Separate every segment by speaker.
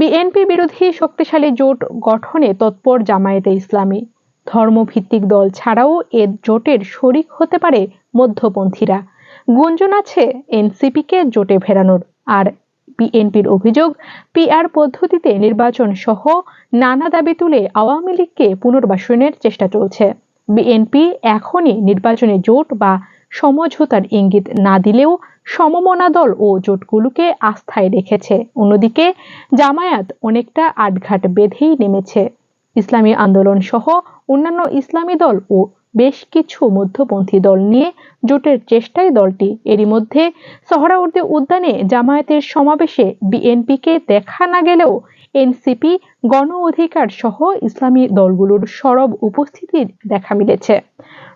Speaker 1: BNP বিরোধী শক্তিশালী জোট গঠনে তৎপর জামায়াতে ইসলামী। ধর্মভিত্তিক দল ছাড়াও এ জোটের শরিক হতে পারে মধ্যপন্থীরা। গুঞ্জন আছে এনসিপিকে জোটে ফেরানোর। আর বিএনপির অভিযোগ, পিআর পদ্ধতিতে নির্বাচন সহ নানা দাবি তুলে আওয়ামী লীগকে পুনর্বাসনের চেষ্টা চলছে। বিএনপি এখনই নির্বাচনে জোট বা সমঝোতার ইঙ্গিত না দিলেও সমমনা দল ও জোটগুলোকে আস্থায় রেখেছে। অন্যদিকে জামায়াত অনেকটা আটঘাট বেঁধেই নেমেছে। ইসলামী আন্দোলন সহ অন্যান্য ইসলামী দল ও বেশ কিছু মধ্যপন্থী দল নিয়ে জোটের চেষ্টায় দলটি। এরই মধ্যে সহরাউর্দে উদ্যানে জামায়াতের সমাবেশে বিএনপিকে দেখা না গেলেও এনসিপি গণ অধিকার সহ ইসলামী দলগুলোর সরব উপস্থিতির দেখা মিলেছে।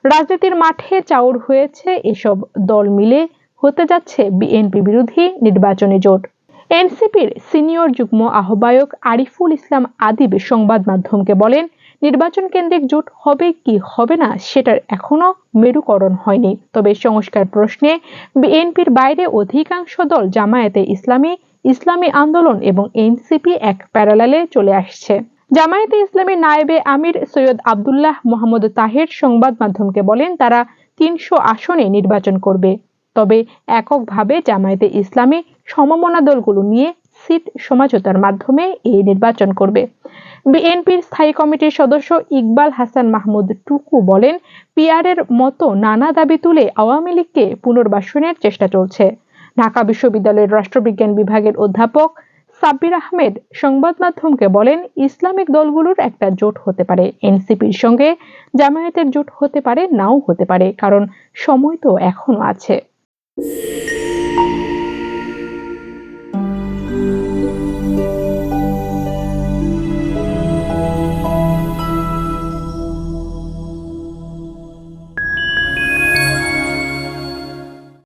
Speaker 1: রাজনীতির মাঠে চাউর হয়েছে এসব দল মিলে। হতে যাচ্ছে বিএনপি বিরোধী নির্বাচনী জোট। এনসিপির সিনিয়র যুগ্ম আহ্বায়ক আরিফুল ইসলাম আদিব সংবাদ মাধ্যমকে বলেন, নির্বাচন কেন্দ্রিক জোট হবে কি হবে না সেটার এখনও মেরুকরণ হয়নি। তবে সংস্কার প্রশ্নে বিএনপির বাইরে অধিকাংশ দল জামায়াতে ইসলামী ইসলামী আন্দোলন এবং এনসিপি এক প্যারালালে চলে আসছে। জামায়াতে ইসলামী নায়েবে আমির সৈয়দ আবদুল্লাহ মোহাম্মদ তাহের সংবাদ মাধ্যমকে বলেন, তারা তিনশো আসনে নির্বাচন করবে। তবে এককভাবে জামায়াতে ইসলামী সমমনা দলগুলো নিয়ে সিট সমঝোতার মাধ্যমে এই নির্বাচন করবে। বিএনপির স্থায়ী কমিটির সদস্য ইকবাল হাসান মাহমুদ টুকু বলেন, পিআরের মতো নানা দাবি তুলে আওয়ামী লীগকে পুনর্বাসনের চেষ্টা চলছে। ঢাকা বিশ্ববিদ্যালয়ের রাষ্ট্রবিজ্ঞান বিভাগের অধ্যাপক সাব্বির আহমেদ সংবাদ মাধ্যমকে বলেন, ইসলামিক দলগুলোর একটা জোট হতে পারে, এনসিপির সঙ্গে জামায়াতের জোট হতে পারে, নাও হতে পারে, কারণ সময় তো এখনও আছে।